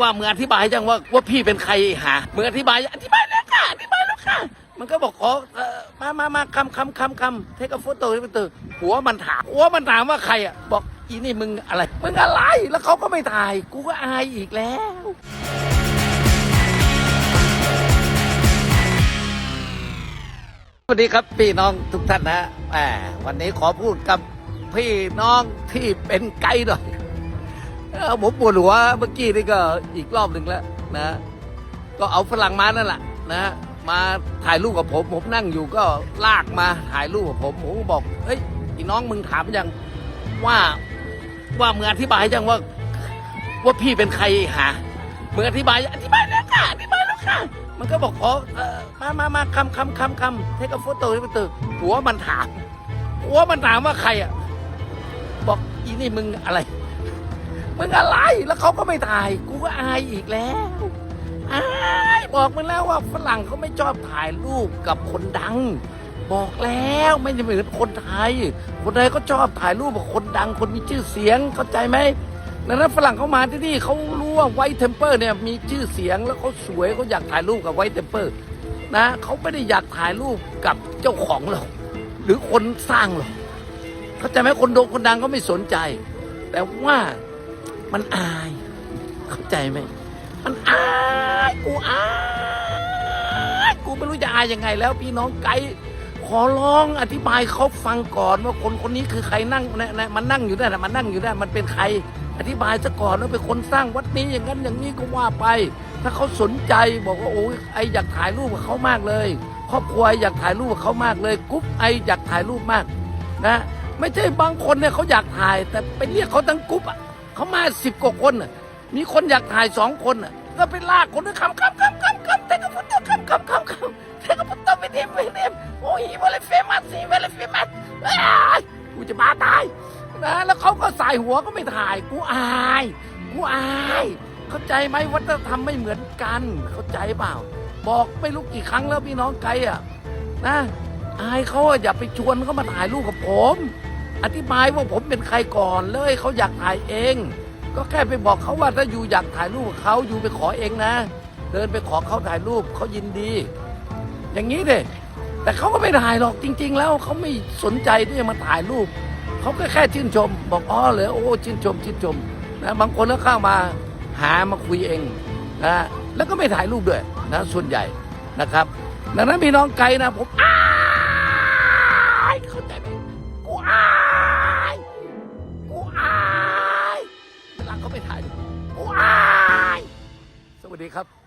ว่ามึงอธิบายจังว่าว่าพี่เป็นใครหามึงอธิบายอธิบายแล้วค่ะอธิบายแล้วค่ะมันก็บอกขอมามามาคำคำคำคำเทคโฟโต้เทคโฟโต้หัวมันถามหัวมันถามว่าใครอะบอกอีนี่มึงอะไรมึงอะไรแล้วเขาก็ไม่ถ่าย กูก็อายอีกแล้วสวัสดีครับพี่น้องทุกท่านนะแหมวันนี้ขอพูดกับพี่น้องที่เป็นไกด์หน่อย ผมปวดหัวเมื่อกี้นี่ก็อีกรอบหนึ่งแล้วนะ ก็เอาฝรั่งมานั่นแหละนะมาถ่ายรูปกับผม ผมนั่งอยู่ก็ลากมาถ่ายรูปกับผมผมบอกเฮ้ยอีน้องมึงถามยังว่าว่ามึงอธิบายยังว่าว่าพี่เป็นใครหามึงอธิบายอธิบายแล้วค่ะอธิบายแล้วค่ะมันก็บอกขอมามามาคำคำคำคำเทคโฟโต้เทคโฟโต้หัวมันถามหัวมันถามว่าใครอะบอกอีนี่มึงอะไร มึงอะไรแล้วเขาก็ไม่ถ่าย กูก็อายอีกแล้วอายบอกมันแล้วว่าฝรั่งเขาไม่ชอบถ่ายรูปกับคนดัง บอกแล้วไม่ใช่เหมือนคนไทย คนไทยก็ชอบถ่ายรูปกับคนดัง คนมีชื่อเสียงเข้าใจไหมดังนั้นฝรั่งเขามาที่นี่เขารู้ว่าไวท์เทมเปอร์เนี่ยมีชื่อเสียงแล้วเขาสวยเขาอยากถ่ายรูปกับไวท์เทมเปอร์นะเขาไม่ได้อยากถ่ายรูปกับเจ้าของหรอกหรือคนสร้างหรอกเข้าใจไหมคนโด่งคนดังเขาไม่สนใจ แต่ว่า มันอาย เข้าใจไหม มันอายกูอายกูไม่รู้จะอายยังไง แล้วพี่น้องไกด์ขอร้องอธิบายเขาฟังก่อนว่าคนคนนี้คือใครนั่งนะนะมันนั่งอยู่ได้นะมันนั่งอยู่ได้ มันเป็นใคร อธิบายซะก่อนว่าเป็นคนสร้างวัดนี้อย่างนั้นอย่างนี้ก็ว่าไป ถ้าเขาสนใจบอกว่าโอ้ยไออยากถ่ายรูปกับเขามากเลยครอบครัวอยากถ่ายรูปกับเขามากเลยกุ๊ปไออยากถ่ายรูปมากนะ ไม่ใช่บางคนเนี่ยเขาอยากถ่าย แต่ไปเรียกเขาทั้งกุ๊ปอะ เขามาสิบกว่าคนอะมีคนอยากถ่ายสองคนอะก็ไปลากคนนึงคำคำคำคำคำเทกพุทธคำคำคำคำเทกพุทธไปเทมไปเทมโอ้ยเวลเฟมัสสิเวลเฟมัสกูจะบ้าตายนะแล้วเขาก็ใส่หัวก็ไม่ถ่ายกูอาย กูอาย เข้าใจไหมวัฒนธรรมไม่เหมือนกัน เข้าใจเปล่า บอกไม่รู้กี่ครั้งแล้วพี่น้องไกลอะนะอายเขาอย่าไปชวนเขามาถ่ายรูปกับผม อธิบายว่าผมเป็นใครก่อนเลยเขาอยากถ่ายเอง ก็แค่ไปบอกเขาว่าถ้าอยู่อยากถ่ายรูปเขาอยู่ไปขอเองนะ เดินไปขอเขาถ่ายรูปเขายินดี อย่างนี้เด็แต่เขาก็ไม่ถ่ายหรอกจริง ๆ แล้วเขาไม่สนใจที่จะมาถ่ายรูปเขาก็แค่ชื่นชม บอกอ๋อเหรอโอ้ชื่นชมชื่นชมนะบางคนก็เข้ามาหามาคุยเองนะแล้วก็ไม่ถ่ายรูปด้วยนะส่วนใหญ่นะครับ ดังนั้นพี่น้องไกลนะผมอา ดีครับ